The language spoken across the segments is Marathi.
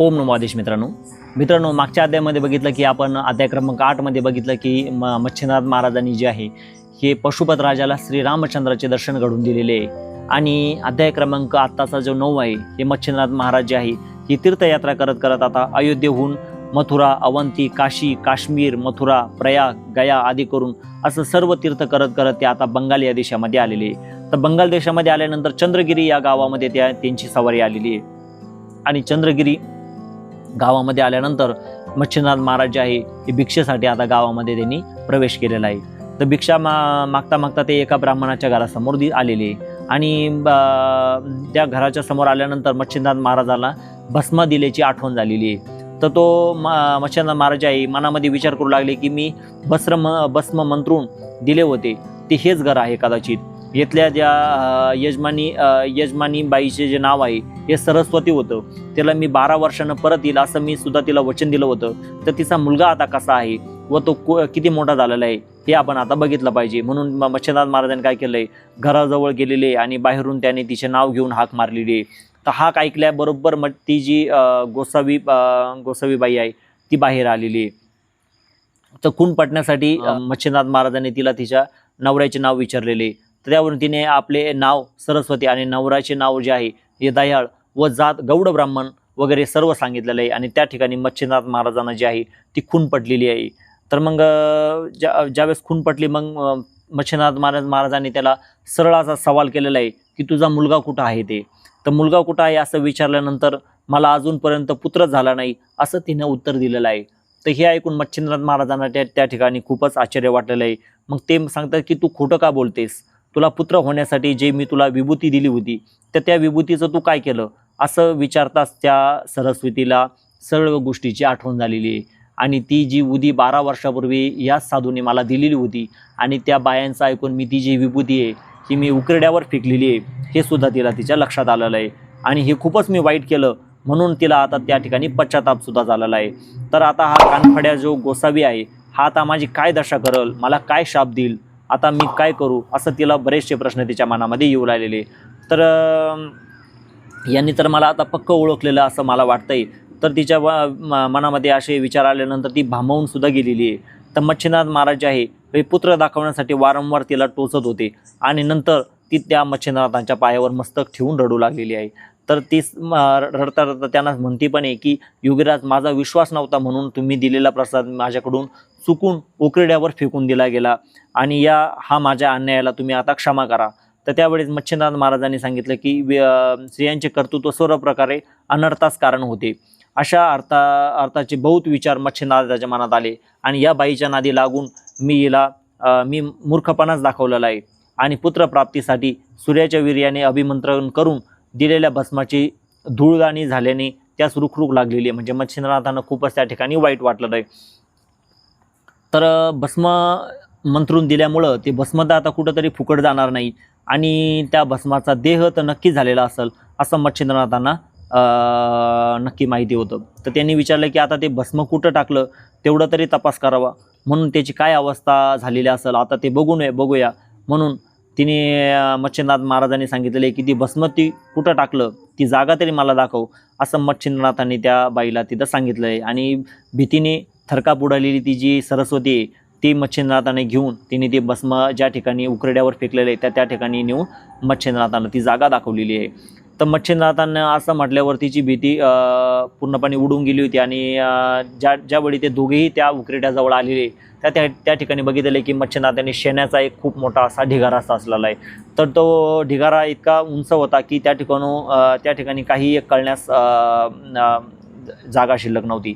ओम नमो आदेश मित्रांनो. मित्रांनो मागच्या अध्यायामध्ये बघितलं की आपण अध्याय क्रमांक आठमध्ये बघितलं की म मच्छिंद्रनाथ महाराजांनी जे आहे हे पशुपत राजाला श्रीरामचंद्राचे दर्शन घडून दिलेले आहे. आणि अध्याय क्रमांक आत्ताचा जो नऊ आहे हे मच्छिंद्रनाथ महाराज जे आहे ही तीर्थयात्रा करत करत आता अयोध्येहून मथुरा अवंती काशी काश्मीर मथुरा प्रयाग गया आदी करून असं सर्व तीर्थ करत करत ते आता बंगाल या देशामध्ये आलेले तर बंगाल देशामध्ये आल्यानंतर चंद्रगिरी या गावामध्ये त्या त्यांची सवारी आलेली आहे. आणि चंद्रगिरी गावामध्ये आल्यानंतर मच्छिंद्रनाथ महाराज जे आहे हे भिक्षेसाठी आता गावामध्ये त्यांनी प्रवेश केलेला आहे. तर भिक्षा मा मागता मागता ते एका ब्राह्मणाच्या घरासमोर दि आलेले आणि ब- त्या घराच्या समोर आल्यानंतर मच्छिंद्रनाथ महाराजाला भस्म दिल्याची आठवण झालेली आहे. तर तो म मच्छिंद्रनाथ महाराज आहे मनामध्ये विचार करू लागले की मी बस्र म भस्म मंत्रून दिले होते. ते हेच घर आहे कदाचित. इथल्या ज्या यजमानी यजमानी बाईचे जे नाव आहे हे सरस्वती होतं. त्याला मी बारा वर्षानं परत येईल असं मी सुद्धा तिला वचन दिलं होतं. तर तिचा मुलगा आता कसा आहे व तो को- किती मोठा झालेला आहे हे आपण आता बघितलं पाहिजे. म्हणून मच्छिंद्रनाथ महाराजांनी काय केलंय घराजवळ गेलेले आणि बाहेरून त्याने तिचे नाव घेऊन हाक मारलेली आहे. तर हाक ऐकल्याबरोबर मग ती जी गोसावी अ, गोसावी बाई आहे ती बाहेर आलेली आहे. तर खून पटण्यासाठी मच्छिंद्रनाथ महाराजांनी तिला तिच्या नवऱ्याचे नाव विचारलेले तर त्यावरून तिने आपले नाव सरस्वती आणि नवराचे नाव जे आहे हे दयाळ व जात गौड ब्राह्मण वगैरे सर्व सांगितलेलं आहे. आणि त्या ठिकाणी मच्छिंद्रनाथ महाराजांना जी आहे ती खून पटलेली आहे. तर मग ज्या ज्यावेळेस खून पटली मग मच्छिनाथ मच्छिंद्रनाथ महाराज महाराजांनी त्याला सरळ असा सवाल केलेला आहे की तुझा मुलगा कुठं आहे ते? तर मुलगा कुठं आहे असं विचारल्यानंतर मला अजूनपर्यंत पुत्रच झाला नाही असं तिनं उत्तर दिलेलं आहे. तर हे ऐकून मच्छिंद्रनाथ महाराजांना त्या त्या ठिकाणी खूपच आश्चर्य वाटलेलं आहे. मग ते सांगतात की तू खोटं का बोलतेस? तुला पुत्र होण्यासाठी जे मी तुला विभूती दिली होती तर त्या विभूतीचं तू काय केलं? असं विचारताच त्या सरस्वतीला सर्व गोष्टीची आठवण झालेली आहे. आणि ती जी उदी बारा वर्षापूर्वी याच साधूने मला दिलेली होती आणि त्या बायांचं ऐकून मी ती जी विभूती आहे ही मी उकरड्यावर फेकलेली आहे हे सुद्धा तिला तिच्या लक्षात आलेलं आहे. आणि हे खूपच मी वाईट केलं म्हणून तिला आता त्या ठिकाणी पश्चाताप सुद्धा झालेला आहे. तर आता हा कानफड्या जो गोसावी आहे हा आता माझी काय दशा करल मला काय शाप देईल? आता मी काय करू? असं तिला बरेचसे प्रश्न तिच्या मनामध्ये येऊ लागलेले तर यांनी तर मला आता पक्क ओळखलेलं असं मला वाटतंय. तर तिच्या म- मनामध्ये असे विचार आल्यानंतर ती भांबवून सुद्धा गेलेली आहे. तर मच्छिंद्रनाथ महाराज जे आहे हे पुत्र दाखवण्यासाठी वारंवार तिला टोचत होते. आणि नंतर ती त्या मच्छिंद्रनाथांच्या पायावर मस्तक ठेवून रडू लागलेली आहे. तर ती रडता रडता त्यांना म्हणती पण आहे की युगराज माझा विश्वास नव्हता म्हणून तुम्ही दिलेला प्रसाद माझ्याकडून चुकून उकरड्यावर फेकून दिला गेला. आणि या हा माझ्या अन्यायाला तुम्ही आता क्षमा करा. तर त्यावेळेस मच्छिंद्रनाथ महाराजांनी सांगितलं की स्त्रियांचे कर्तृत्व सर्व प्रकारे अनर्थास कारण होते. अशा अर्था अर्थाचे बहुत विचार मच्छिंद्रनाथाच्या मनात आले. आणि या बाईच्या नादी लागून मी हिला मी मूर्खपणाच दाखवलेला आहे. आणि पुत्रप्राप्तीसाठी सूर्याच्या वीर्याने अभिमंत्रण करून दिलेल्या भस्माची धूळदाणी झाल्याने त्यास रुखरुख लागलेली आहे. म्हणजे मच्छिंद्रनाथांना खूपच त्या ठिकाणी वाईट वाटलं आहे. तर भस्म मंत्रून दिल्यामुळं ते भस्म तर आता कुठंतरी फुकट जाणार नाही आणि त्या भस्माचा देह तर नक्की झालेला असेल असं मच्छिंद्रनाथांना नक्की माहिती होतं. तर त्यांनी विचारलं की आता ते भस्म कुठं टाकलं? तेवढं तरी तपास करावा. म्हणून त्याची काय अवस्था झालेली असेल? आता ते बघू नये बघूया. म्हणून तिने मच्छिंद्रनाथ महाराजांनी सांगितले की ती भस्म ती कुठं टाकलं? ती जागा तरी मला दाखव असं मच्छिंद्रनाथांनी त्या बाईला तिथं सांगितलं आहे आणि भीतीने थरकाप उडालेली ती जी सरस्वती आहे ती मच्छिंद्रनाथाने घेऊन तिने ती भस्म ज्या ठिकाणी उकरड्यावर फेकलेलं आहे त्या त्या ठिकाणी नेऊन मच्छिंद्रनाथांना ती जागा दाखवलेली आहे. तर मच्छिंद्रनाथांना असं म्हटल्यावर तिची भीती पूर्णपणे उडून गेली होती आणि ज्या ज्यावेळी ते दोघेही त्या उकरड्याजवळ आलेले त्या त्या त्या ठिकाणी बघितलं आहे की मच्छिंद्रनाथांनी शेण्याचा एक खूप मोठा असा ढिगारा असा असलेला आहे. तर तो ढिगारा इतका उंच होता की त्या ठिकाणू त्या ठिकाणी काही एक कळण्यास जागा शिल्लक नव्हती.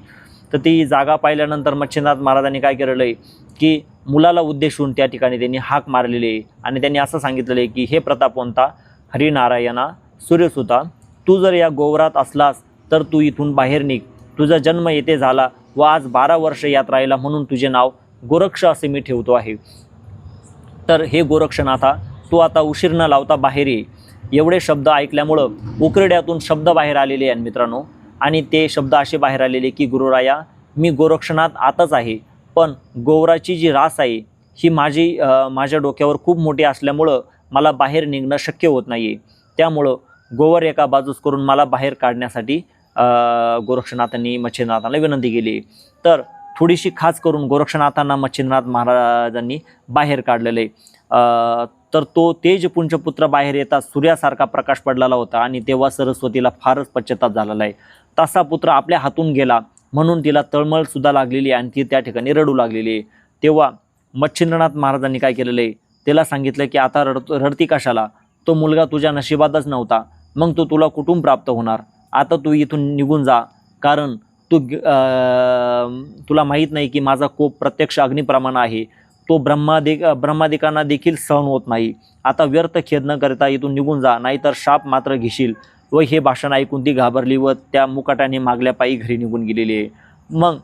तर ती जागा पाहिल्यानंतर मच्छिंद्रनाथ महाराजांनी काय केलेलं आहे की मुलाला उद्देशून त्या ठिकाणी त्यांनी हाक मारलेली आहे. आणि त्यांनी असं सांगितलेलं आहे की हे प्रतापवंता हरिनारायणा सूर्यसुता तू जर या गोवरात असलास तर तू इथून बाहेर निघ. तुझा जन्म येथे झाला व आज बारा वर्ष यात राहिला म्हणून तुझे नाव गोरक्ष असे मी ठेवतो आहे. तर हे गोरक्षनाथा तू आता उशीर न लावता बाहेर ये. एवढे शब्द ऐकल्यामुळं उकरड्यातून शब्द बाहेर आलेले आहेत मित्रांनो. आणि ते शब्द असे बाहेर आलेले की गुरुराया मी गोरक्षनाथ आताच आहे पण गोवराची जी रास आहे ही माझी माझ्या डोक्यावर खूप मोठी असल्यामुळं मला बाहेर निघणं शक्य होत नाही आहे त्यामुळं गोवर एका बाजूस करून मला बाहेर काढण्यासाठी गोरक्षनाथांनी मच्छिंद्रनाथांना विनंती केली. तर थोडीशी खास करून गोरक्षनाथांना मच्छिंद्रनाथ महाराजांनी बाहेर काढलेलं. आहे तर तो तेजपुंज पुत्र बाहेर येता सूर्यासारखा प्रकाश पडलेला होता आणि तेव्हा सरस्वतीला फारच पश्चाताप झालेला आहे. तसा पुत्र आपल्या हातून गेला. म्हणून तिला तळमळसुद्धा लागलेली आहे आणि ती त्या ठिकाणी रडू लागलेली आहे. तेव्हा मच्छिंद्रनाथ महाराजांनी काय केलेलं आहे? तिला सांगितलं की आता रड रडती कशाला? तो मुलगा तुझ्या नशिबातच नव्हता. मग तो तुला कुठून प्राप्त होणार? आता तू इथून निघून जा. कारण तू ग- तुला माहीत नाही की माझा कोप प्रत्यक्ष अग्निप्रमाण आहे. तो ब्रह्मादिक ब्रह्मादिकांना देखील सहन होत नाही. आता व्यर्थ खेद न करता इथून निघून जा. नाहीतर शाप मात्र घेशील. व हे भाषण ऐकून ती घाबरली व त्या मुकाटाने मागल्या पायी घरी निघून गेलेली आहे. मग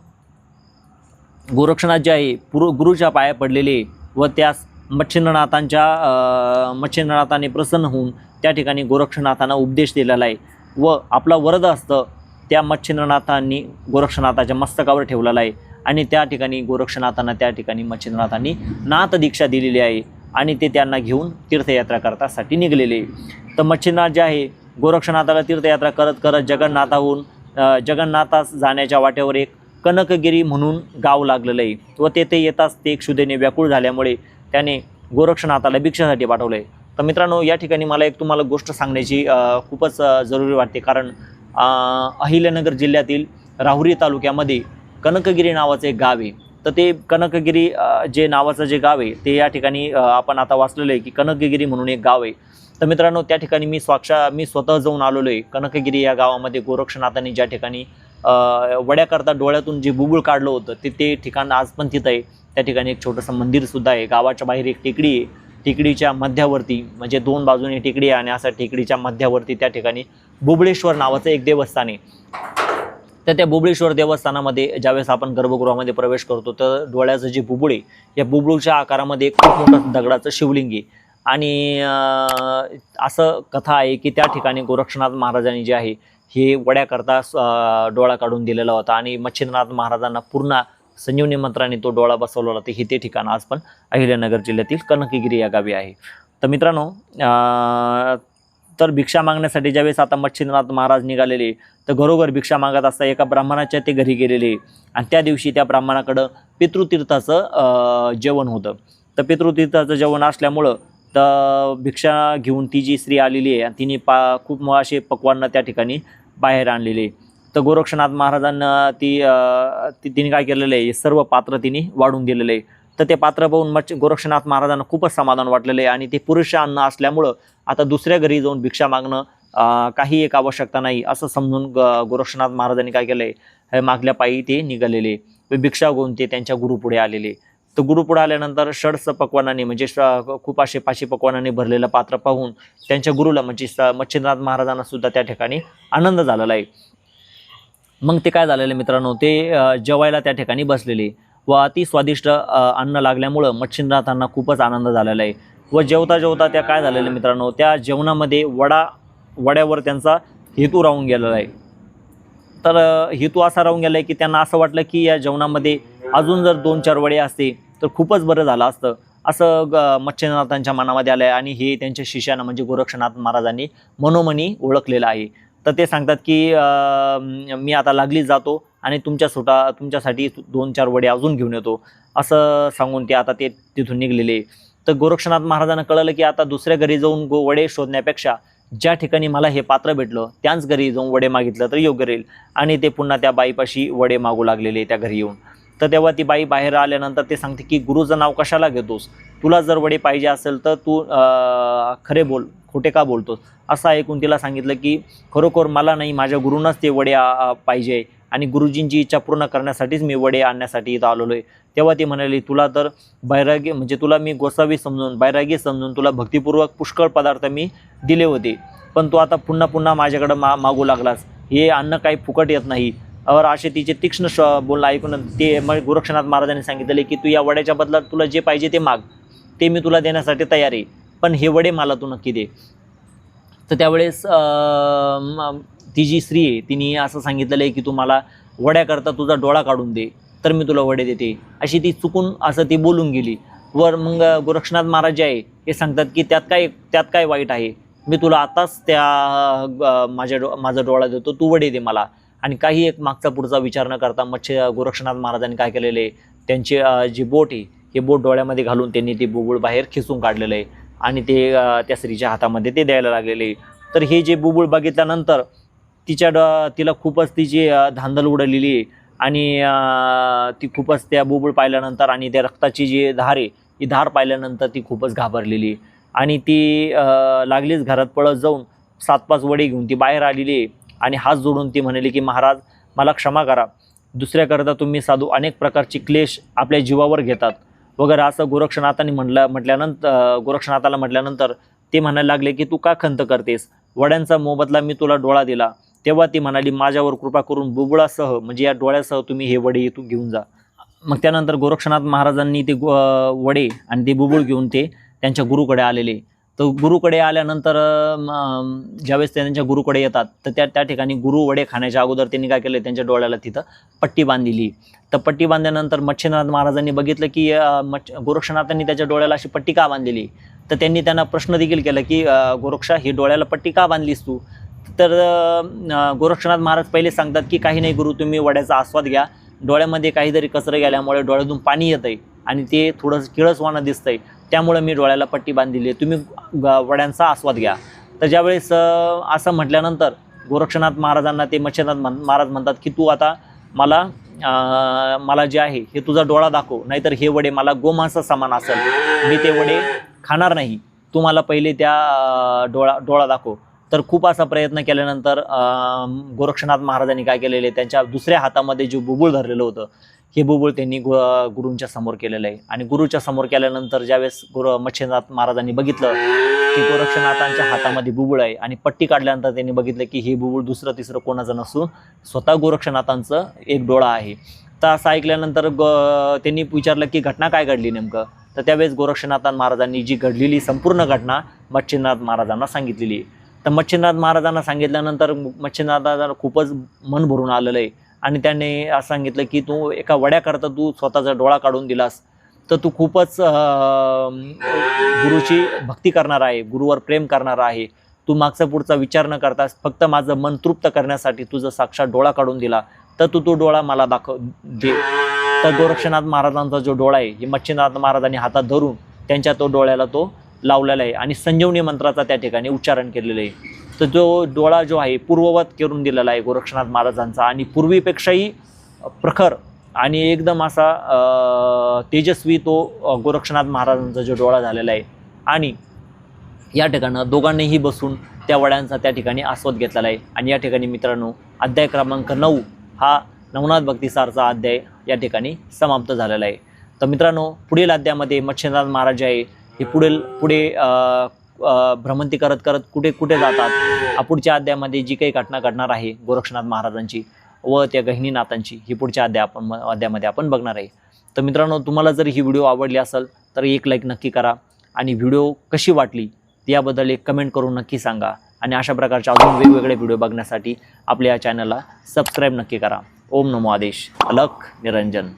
गोरक्षनाथ जे आहे पुर गुरुच्या पाया पडलेले व त्यास मच्छिंद्रनाथांच्या मच्छिंद्रनाथाने प्रसन्न होऊन त्या ठिकाणी गोरक्षनाथांना उपदेश दिलेला आहे व आपला वरद असतं त्या मच्छिंद्रनाथांनी गोरक्षनाथाच्या मस्तकावर ठेवलेला आहे आणि त्या ठिकाणी गोरक्षनाथांना त्या ठिकाणी मच्छिंद्रनाथांनी नाथ दीक्षा दिलेली आहे आणि ते त्यांना घेऊन तीर्थयात्रा करतासाठी निघलेले तर मच्छिंद्रनाथ जे आहे गोरक्षनाथाला तीर्थयात्रा करत करत जगन्नाथाहून जगन्नाथास जाण्याच्या वाटेवर एक कनकगिरी म्हणून गाव लागलेलं आहे. व तेथे येताच ते क्षुदेने व्याकुळ झाल्यामुळे त्याने गोरक्षनाथाला भिक्षासाठी पाठवलं आहे तर मित्रांनो या ठिकाणी मला एक तुम्हाला गोष्ट सांगण्याची खूपच जरुरी वाटते. कारण अहिल्यानगर जिल्ह्यातील राहुरी तालुक्यामध्ये कनकगिरी नावाचं एक गाव आहे. तर ते कनकगिरी जे नावाचं जे गाव आहे ते या ठिकाणी आपण आता वाचलेलं आहे की कनकगिरी म्हणून एक गाव आहे. तर मित्रांनो त्या ठिकाणी मी स्वाक्षा मी स्वतः जाऊन आलेलो आहे कनकगिरी या गावामध्ये गोरक्षनाथांनी ज्या ठिकाणी वड्याकरता डोळ्यातून जे बुबुळ काढलं होतं ते ते ठिकाण आज पण तिथं आहे. त्या ठिकाणी एक छोटंसं मंदिरसुद्धा आहे. गावाच्या बाहेर एक टेकडी आहे. टेकडीच्या मध्यावरती म्हणजे दोन बाजूने टेकडी आहे आणि असं टेकडीच्या मध्यावरती त्या ठिकाणी बुबळेश्वर नावाचं एक देवस्थान आहे. तर त्या बुबळेश्वर देवस्थानामध्ये ज्यावेळेस आपण गर्भगृहामध्ये प्रवेश करतो तर डोळ्याचं जे बुबुळे आहे या बुबळूच्या आकारामध्ये एक खूप मोठं दगडाचं शिवलिंग आहे. आणि असं कथा आहे की त्या ठिकाणी गोरक्षनाथ महाराजांनी जे आहे हे वड्याकरता डोळा काढून दिलेला होता आणि मच्छिंद्रनाथ महाराजांना पूर्ण संजीवनी मंत्राने तो डोळा बसवला होता. हे ते ठिकाण आज पण अहिल्यानगर जिल्ह्यातील कनकगिरी या गावी आहे. तर मित्रांनो तर भिक्षा मागण्यासाठी ज्यावेळेस आता मच्छिंद्रनाथ महाराज निघालेले तर घरोघर भिक्षा मागत असता एका ब्राह्मणाच्या ते घरी गेलेले आणि त्या दिवशी त्या ब्राह्मणाकडं पितृतीर्थाचं जेवण होतं. तर पितृतीर्थाचं जेवण असल्यामुळं तर भिक्षा घेऊन ती जी स्त्री आलेली आहे आणि तिने पा खूप म- असे पक्वान्न त्या ठिकाणी बाहेर आणलेले तर गोरक्षनाथ महाराजांना ती ती तिने काय केलेलं आहे? हे सर्व पात्र तिने वाढून दिलेलं आहे. तर ते पात्र पाहून मच्छ गोरक्षनाथ महाराजांना खूपच समाधान वाटलेलं आहे आणि ते पुरुष अन्न असल्यामुळं आता दुसऱ्या घरी जाऊन भिक्षा मागणं काही एक आवश्यकता नाही असं समजून ग गोरक्षनाथ महाराजांनी काय केलं आहे हे मागल्या पायी ते निघालेले भिक्षा घेऊन ते त्यांच्या गुरुपुढे आलेले तर गुरुपुढं आल्यानंतर षडस पकवानाने म्हणजे श- खूप असे पाचशे पकवानाने भरलेलं पात्र पाहून त्यांच्या गुरुला म्हणजे मच्छिंद्रनाथ महाराजांना सुद्धा त्या ठिकाणी आनंद झालेला आहे. मग ते काय झालेलं मित्रांनो? ते जेवायला त्या ठिकाणी बसलेले. व अति स्वादिष्ट अन्न लागल्यामुळं मच्छिंद्रनाथांना खूपच आनंद झालेला आहे. व जेवता जेवता त्या काय झालेलं मित्रांनो? त्या जेवणामध्ये वडा वड्यावर त्यांचा हेतू राहून गेलेला आहे. तर हेतू असा राहून गेला आहे की त्यांना असं वाटलं की या जेवणामध्ये अजून जर दोन चार वडे असते तर खूपच बरं झालं असतं. असं ग मच्छिंद्रनाथांच्या मनामध्ये आलं आहे आणि हे त्यांच्या शिष्यानं म्हणजे गोरक्षनाथ महाराजांनी मनोमनी ओळखलेलं आहे. तर ते सांगतात की मी आता लागलीच जातो आणि तुमच्या सुटा तुमच्यासाठी दोन चार वडे अजून घेऊन येतो. असं सांगून ते आता ते तिथून निघलेले. तर गोरक्षनाथ महाराजांना कळलं की आता दुसऱ्या घरी जाऊन गो वडे शोधण्यापेक्षा ज्या ठिकाणी मला हे पात्र भेटलं त्याच घरी जाऊन वडे मागितलं तर योग्य राहील. आणि ते पुन्हा त्या बाईपाशी वडे मागू लागलेले त्या घरी येऊन. तर तेव्हा ती बाई बाहेर आल्यानंतर ते सांगते की गुरुचं नाव कशाला घेतोस? तुला जर वडे पाहिजे असेल तर तू खरे बोल खोटे का बोलतोस? असं ऐकून तिला सांगितलं की खरोखर मला नाही माझ्या गुरुनंच ते वडे आ- पाहिजे आणि गुरुजींची इच्छा पूर्ण करण्यासाठीच मी वडे आणण्यासाठी इथं आलेलो आहे. तेव्हा ती म्हणाली तुला तर बैरागी म्हणजे तुला मी गोसावी समजून बैरागी समजून तुला भक्तिपूर्वक पुष्कळ पदार्थ मी दिले होते. पण तू आता पुन्हा पुन्हा माझ्याकडं मा मागू लागलास. हे अन्न काही फुकट येत नाही. वर असे तिचे तीक्ष्ण श बोलणं ऐकून ते मग गोरक्षनाथ महाराजांनी सांगितले की तू या वड्याच्या बदलात तुला जे पाहिजे ते माग. ते मी तुला देण्यासाठी तयार आहे. पण हे वडे मला तू नक्की दे. तर त्यावेळेस ती जी स्त्री आहे तिने असं सांगितलेलं आहे की तू मला वड्याकरता तुझा डोळा काढून दे तर मी तुला वडे देते. अशी ती चुकून असं ती बोलून गेली. वर मग गोरक्षनाथ महाराज जे आहे हे सांगतात की त्यात काय त्यात काय वाईट आहे? मी तुला आताच त्या माझ्या डो माझा डोळा देतो तू वडे दे मला. आणि काही एक मागचा पुढचा विचार न करता मच्छ गोरक्षनाथ महाराजांनी काय केलेले त्यांची जी बोट आहे हे बोट डोळ्यामध्ये घालून त्यांनी ते बुबुळ बाहेर खेचून काढलेलं आहे आणि ते त्या स्त्रीच्या हातामध्ये ते द्यायला लागलेले तर हे जे बुबुळ बघितल्यानंतर तिच्या ड तिला खूपच तिची धांदल उडलेली आहे आणि ती खूपच त्या बुबुळ पाहिल्यानंतर आणि त्या रक्ताची जी धार आहे ती धार पाहिल्यानंतर ती खूपच घाबरलेली आणि ती लागलीच घरात पळत जाऊन सात पाच वडे घेऊन ती बाहेर आलेली आहे. आणि हात जोडून ती म्हणाली की महाराज मला क्षमा करा. दुसऱ्याकरता तुम्ही साधू अनेक प्रकारचे क्लेश आपल्या जीवावर घेतात. वगैरे असं गोरक्षनाथांनी म्हटलं म्हटल्यानंतर गोरक्षनाथाला म्हटल्यानंतर ते म्हणायला लागले की तू का खंत करतेस? वड्यांचा मोबदला मी तुला डोळा दिला. तेव्हा ती म्हणाली माझ्यावर कृपा करून बुबुळासह म्हणजे या डोळ्यासह तुम्ही हे वडे इथून घेऊन जा. मग त्यानंतर गोरक्षनाथ महाराजांनी ते गो वडे आणि ते बुबुळ घेऊन ते त्यांच्या गुरुकडे आलेले. तर गुरुकडे आल्यानंतर ज्यावेळेस ते त्यांच्या गुरुकडे येतात तर त्या त्या ठिकाणी गुरु वडे खाण्याच्या अगोदर त्यांनी काय केलं त्यांच्या डोळ्याला तिथं पट्टी बांधलेली तर पट्टी बांधल्यानंतर मच्छिनाथ महाराजांनी बघितलं की मच्छ गोरक्षनाथांनी त्याच्या डोळ्याला अशी पट्टी का बांधलेली? तर त्यांनी त्यांना प्रश्न देखील केला की गोरक्षा ही डोळ्याला पट्टी का बांधलीस तू? तर गोरक्षनाथ महाराज पहिले सांगतात की काही नाही गुरु तुम्ही वड्याचा आस्वाद घ्या. डोळ्यामध्ये काहीतरी कचरं गेल्यामुळे डोळ्यातून पाणी येतं आहे आणि ते थोडंसं किळसवाणं दिसतंय. त्यामुळे मी डोळ्याला पट्टी बांधलेली आहे. तुम्ही ग- वड्यांचा आस्वाद घ्या. तर ज्यावेळेस असं म्हटल्यानंतर गोरक्षनाथ महाराजांना ते मच्छनाथ महाराज म्हणतात की तू आता मला मला जे आहे हे तुझा डोळा दाखव. नाहीतर हे वडे मला गोमांसा समान असेल. मी ते वडे खाणार नाही. तू मला पहिले त्या डोळा डोळा दाखव. तर खूप असा प्रयत्न केल्यानंतर गोरक्षनाथ महाराजांनी काय केलेले त्यांच्या दुसऱ्या हातामध्ये जे बुबुळ धरलेलं होतं हे बुबुळ त्यांनी गु गुरूंच्या समोर केलेलं आहे. आणि गुरुच्या समोर केल्यानंतर ज्यावेळेस गुरु मच्छिनाथ महाराजांनी बघितलं की गोरक्षनाथांच्या हातामध्ये बुबुळ आहे आणि पट्टी काढल्यानंतर त्यांनी बघितलं की हे बुबुळ दुसरं तिसरं कोणाचं नसून स्वतः गोरक्षनाथांचं एक डोळा आहे. तर असं ऐकल्यानंतर ग त्यांनी विचारलं की घटना काय घडली नेमकं? तर त्यावेळेस गोरक्षनाथ महाराजांनी जी घडलेली संपूर्ण घटना मच्छिनाथ महाराजांना सांगितलेली आहे. तर मच्छिनाथ महाराजांना सांगितल्यानंतर मच्छिनाथांना खूपच मन भरून आलेलं आहे आणि त्याने असं सांगितलं की तू एका वड्याकरता तू स्वतःचा डोळा काढून दिलास. तर तू खूपच गुरुची भक्ती करणार आहे गुरुवर प्रेम करणार आहे. तू मागचा पुढचा विचार न करतास फक्त माझं मन तृप्त करण्यासाठी तुझं साक्षात डोळा काढून दिला. तर तू तो डोळा मला दाखव दे. तर गोरक्षनाथ महाराजांचा जो डोळा आहे हे मच्छिनाथ महाराजांनी हातात धरून त्यांच्या तो डोळ्याला तो लावलेला आहे आणि संजीवनी मंत्राचा त्या ठिकाणी उच्चारण केलेलं आहे. तर जो डोळा जो आहे पूर्ववत करून दिलेला आहे गोरक्षनाथ महाराजांचा आणि पूर्वीपेक्षाही प्रखर आणि एकदम असा तेजस्वी तो गोरक्षनाथ महाराजांचा जो डोळा झालेला आहे. आणि या ठिकाणं दोघांनीही बसून त्या वड्यांचा त्या ठिकाणी आस्वाद घेतलेला आहे. आणि या ठिकाणी मित्रांनो अध्याय क्रमांक नऊ हा नवनाथ भक्तिसारचा अध्याय या ठिकाणी समाप्त झालेला आहे. तर मित्रांनो पुढील अध्यायामध्ये मच्छिंद्रनाथ महाराज आहे हे पुढील पुढे भ्रमंती करत करत कुठे कुठे जातात? पुढच्या अध्यायामध्ये जी काही घटना घडणार आहे गोरक्षनाथ महाराजांची व त्या गहिनीनाथांची ही पुढच्या अध्याय आपण अध्यायामध्ये आपण बघणार आहे. तर मित्रांनो तुम्हाला जर ही व्हिडिओ आवडली असेल तर एक लाईक नक्की करा आणि व्हिडिओ कशी वाटली याबद्दल एक कमेंट करून नक्की सांगा आणि अशा प्रकारचे अजून वेगवेगळे व्हिडिओ बघण्यासाठी आपल्या या चॅनलला सबस्क्राईब नक्की करा. ओम नमो आदेश. अलख निरंजन.